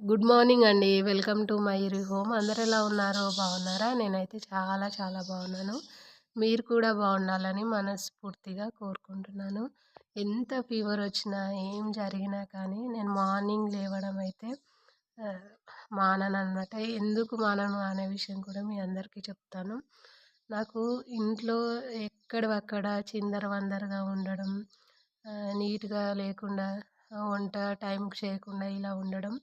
Good morning అండి. Welcome to my home. అందరు ఎలా ఉన్నారో బాగున్నారా? నేనైతే చాలా చాలా బాగున్నాను. మీరు కూడా బాగుండాలని మనస్ఫూర్తిగా కోరుకుంటున్నాను. ఎంత ఫీవర్ వచ్చినా ఏం జరిగినా కానీ నేను మార్నింగ్ లేవడం అయితే మానను అనమాట ఎందుకు మానను అనే విషయం కూడా మీ అందరికీ చెప్తాను. నాకు ఇంట్లో ఎక్కడవక్కడ చిందర వందరగా ఉండడం నీట్గా లేకుండా వంట టైంకి చేయకుండా ఇలా ఉండడం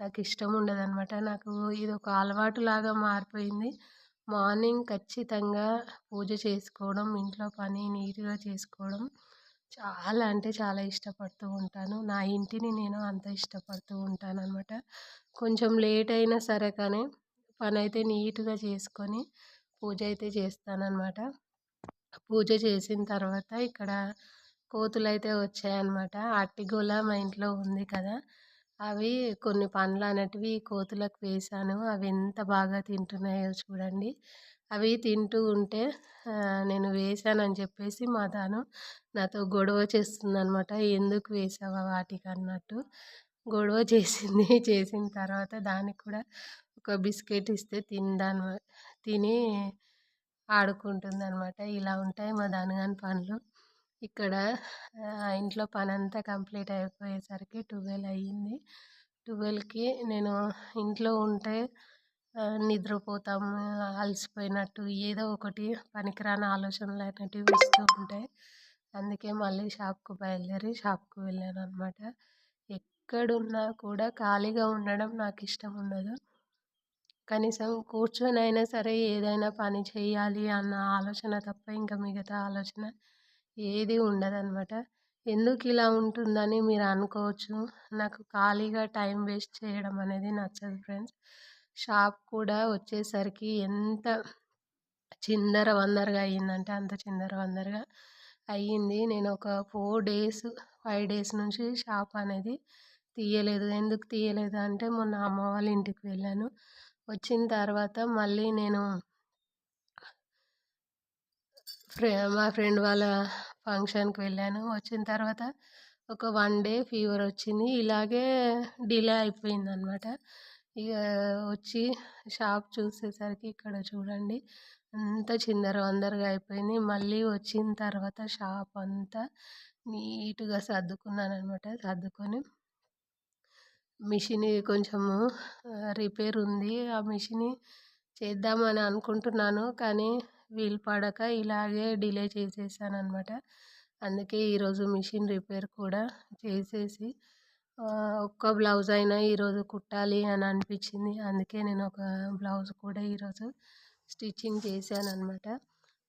నాకు ఇష్టం ఉండదు అనమాట నాకు ఇది ఒక అలవాటు లాగా మారిపోయింది. మార్నింగ్ ఖచ్చితంగా పూజ చేసుకోవడం ఇంట్లో పని నీట్గా చేసుకోవడం చాలా అంటే చాలా ఇష్టపడుతూ ఉంటాను. నా ఇంటిని నేను అంత ఇష్టపడుతూ ఉంటాను అనమాట కొంచెం లేట్ అయినా సరే కానీ పని అయితే నీట్గా చేసుకొని పూజ అయితే చేస్తానన్నమాట పూజ చేసిన తర్వాత ఇక్కడ కోతులు అయితే వచ్చాయన్నమాట అట్టిగోళ మా ఇంట్లో ఉంది కదా. అవి కొన్ని పండ్లు అనేటివి కోతులకు వేసాను. అవి ఎంత బాగా తింటున్నాయో చూడండి. అవి తింటూ ఉంటే నేను వేసానని చెప్పేసి మా తాను నాతో గొడవ చేస్తుందనమాట ఎందుకు వేసావా వాటికి? అన్నట్టు. గొడవ చేసింది. చేసిన తర్వాత దానికి కూడా ఒక బిస్కెట్ ఇస్తే తిందాను తిని ఆడుకుంటుంది అనమాట ఇలా ఉంటాయి మా దానిగాని పనులు ఇక్కడ ఇంట్లో పని అంతా కంప్లీట్ అయిపోయేసరికి ట్వెల్వ్ అయ్యింది. ట్వెల్వ్కి నేను ఇంట్లో ఉంటే నిద్రపోతాము అలసిపోయినట్టు ఏదో ఒకటి పనికిరాని ఆలోచనలు అనేటివి వస్తూ ఉంటాయి. అందుకే మళ్ళీ షాప్కు బయలుదేరి షాప్కు వెళ్ళాను అనమాట ఎక్కడున్నా కూడా ఖాళీగా ఉండడం నాకు ఇష్టం ఉండదు. కనీసం కూర్చొని అయినా సరే ఏదైనా పని చేయాలి అన్న ఆలోచన తప్ప ఇంకా మిగతా ఆలోచన ఏది ఉండదన్నమాట. ఎందుకు ఇలా ఉంటుందని మీరు అనుకోవచ్చు. నాకు ఖాళీగా టైం వేస్ట్ చేయడం అనేది నచ్చదు ఫ్రెండ్స్. షాప్ కూడా వచ్చేసరికి ఎంత చిందర వందరగా అయ్యిందంటే అంత చిందర వందరగా అయ్యింది. నేను ఒక ఫోర్ డేస్ ఫైవ్ డేస్ నుంచి షాప్ అనేది తీయలేదు. ఎందుకు తీయలేదు అంటే మొన్న అమ్మ వాళ్ళ ఇంటికి వెళ్ళాను. వచ్చిన తర్వాత మళ్ళీ నేను ఫ్రె మా ఫ్రెండ్ వాళ్ళ ఫంక్షన్కి వెళ్ళాను. వచ్చిన తర్వాత ఒక వన్ డే ఫీవర్ వచ్చింది. ఇలాగే డిలే అయిపోయింది అనమాట ఇక వచ్చి షాప్ చూసేసరికి ఇక్కడ చూడండి అంత చిందర వందరగా అయిపోయింది. మళ్ళీ వచ్చిన తర్వాత షాప్ అంతా నీట్గా సర్దుకున్నాను అనమాట సర్దుకొని మిషన్ కొంచెము రిపేర్ ఉంది. ఆ మిషన్ చేద్దామని అనుకుంటున్నాను. కానీ వీలు పడక ఇలాగే డిలే చేసేసాను అనమాట అందుకే ఈరోజు మిషన్ రిపేర్ కూడా చేసేసి ఒక్క బ్లౌజ్ అయినా ఈరోజు కుట్టాలి అని అనిపించింది. అందుకే నేను ఒక బ్లౌజ్ కూడా ఈరోజు స్టిచ్చింగ్ చేశాను అనమాట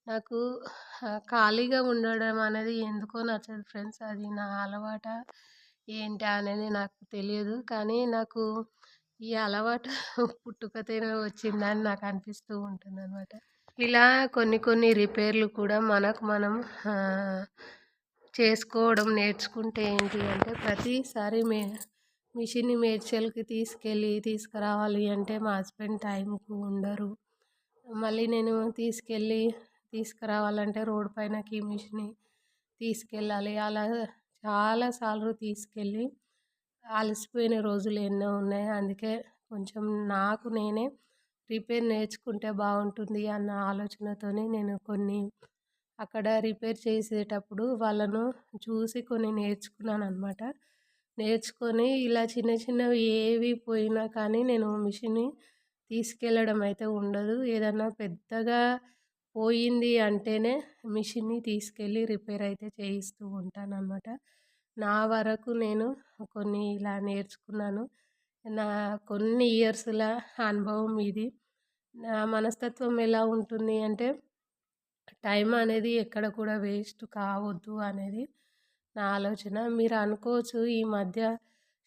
నాకు ఖాళీగా ఉండడం అనేది ఎందుకో నచ్చదు ఫ్రెండ్స్. అది నా అలవాట ఏంటి అనేది నాకు తెలియదు. కానీ నాకు ఈ అలవాటు పుట్టుకతోనే వచ్చిందని నాకు అనిపిస్తూ ఉంటుంది అనమాట ఇలా కొన్ని కొన్ని రిపేర్లు కూడా మనకు మనం చేసుకోవడం నేర్చుకుంటే ఏంటి అంటే ప్రతిసారి మే మిషన్ని మేడ్చల్కి తీసుకెళ్ళి తీసుకురావాలి అంటే మా హస్బెండ్ టైంకు ఉండరు. మళ్ళీ నేను తీసుకెళ్ళి తీసుకురావాలంటే రోడ్ పైనకి మిషన్ని తీసుకెళ్ళాలి. అలా చాలాసార్లు తీసుకెళ్ళి అలసిపోయిన రోజులు ఎన్నో ఉన్నాయి. అందుకే కొంచెం నాకు నేనే రిపేర్ నేర్చుకుంటే బాగుంటుంది అన్న ఆలోచనతోనే నేను కొన్ని అక్కడ రిపేర్ చేసేటప్పుడు వాళ్ళను చూసి కొన్ని నేర్చుకున్నాను అనమాట నేర్చుకొని ఇలా చిన్న చిన్నవి ఏవి పోయినా కానీ నేను మిషన్ని తీసుకెళ్ళడం అయితే ఉండదు. ఏదన్నా పెద్దగా పోయింది అంటేనే మిషన్ని తీసుకెళ్ళి రిపేర్ అయితే చేయిస్తూ ఉంటాను అనమాట నా వరకు నేను కొన్ని ఇలా నేర్చుకున్నాను. నా కొన్ని ఇయర్స్ల అనుభవం ఇది. నా మనస్తత్వం ఎలా ఉంటుంది అంటే టైం అనేది ఎక్కడ కూడా వేస్ట్ కావద్దు అనేది నా ఆలోచన. మీరు అనుకోవచ్చు ఈ మధ్య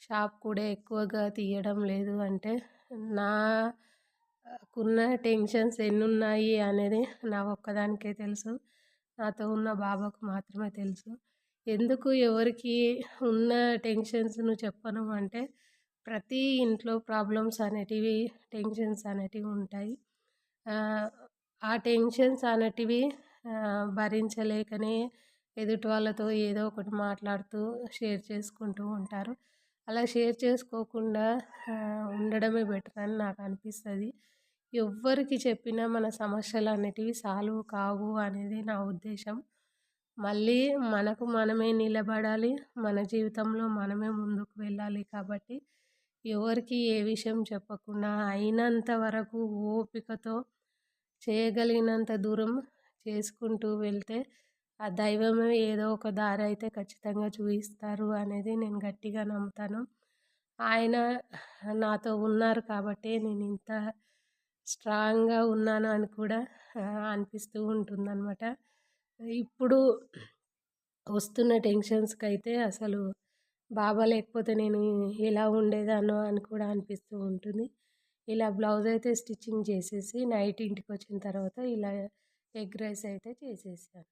షాప్ కూడా ఎక్కువగా తీయడం లేదు అంటే నాకున్న టెన్షన్స్ ఎన్ని ఉన్నాయి అనేది నా ఒక్కదానికే తెలుసు. నాతో ఉన్న బాబాకు మాత్రమే తెలుసు. ఎందుకు ఎవరికి ఉన్న టెన్షన్స్ను చెప్పను అంటే ప్రతి ఇంట్లో ప్రాబ్లమ్స్ అనేటివి టెన్షన్స్ అనేటివి ఉంటాయి. ఆ టెన్షన్స్ అనేటివి భరించలేకనే ఎదుటి వాళ్ళతో ఏదో ఒకటి మాట్లాడుతూ షేర్ చేసుకుంటూ ఉంటారు. అలా షేర్ చేసుకోకుండా ఉండడమే బెటర్ అని నాకు అనిపిస్తుంది. ఎవ్వరికి చెప్పినా మన సమస్యలు అనేటివి సాల్వ్ కావు అనేది నా ఉద్దేశం. మళ్ళీ మనకు మనమే నిలబడాలి మన జీవితంలో మనమే ముందుకు వెళ్ళాలి కాబట్టి ఎవరికి ఏ విషయం చెప్పకుండా అయినంత వరకు ఓపికతో చేయగలిగినంత దూరం చేసుకుంటూ వెళ్తే ఆ దైవమే ఏదో ఒక దారి అయితే ఖచ్చితంగా చూపిస్తారు అనేది నేను గట్టిగా నమ్ముతాను. ఆయన నాతో ఉన్నారు కాబట్టి నేను ఇంత స్ట్రాంగ్గా ఉన్నాను అని కూడా అనిపిస్తూ ఉంటుందన్నమాట. ఇప్పుడు వస్తున్న టెన్షన్స్కి అయితే అసలు బాబా లేకపోతే నేను ఎలా ఉండేదానో అని కూడా అనిపిస్తూ ఉంటుంది. ఇలా బ్లౌజ్ అయితే స్టిచ్చింగ్ చేసేసి నైట్ ఇంటికి వచ్చిన తర్వాత ఇలా ఎగ్ రైస్ అయితే చేసేసాను.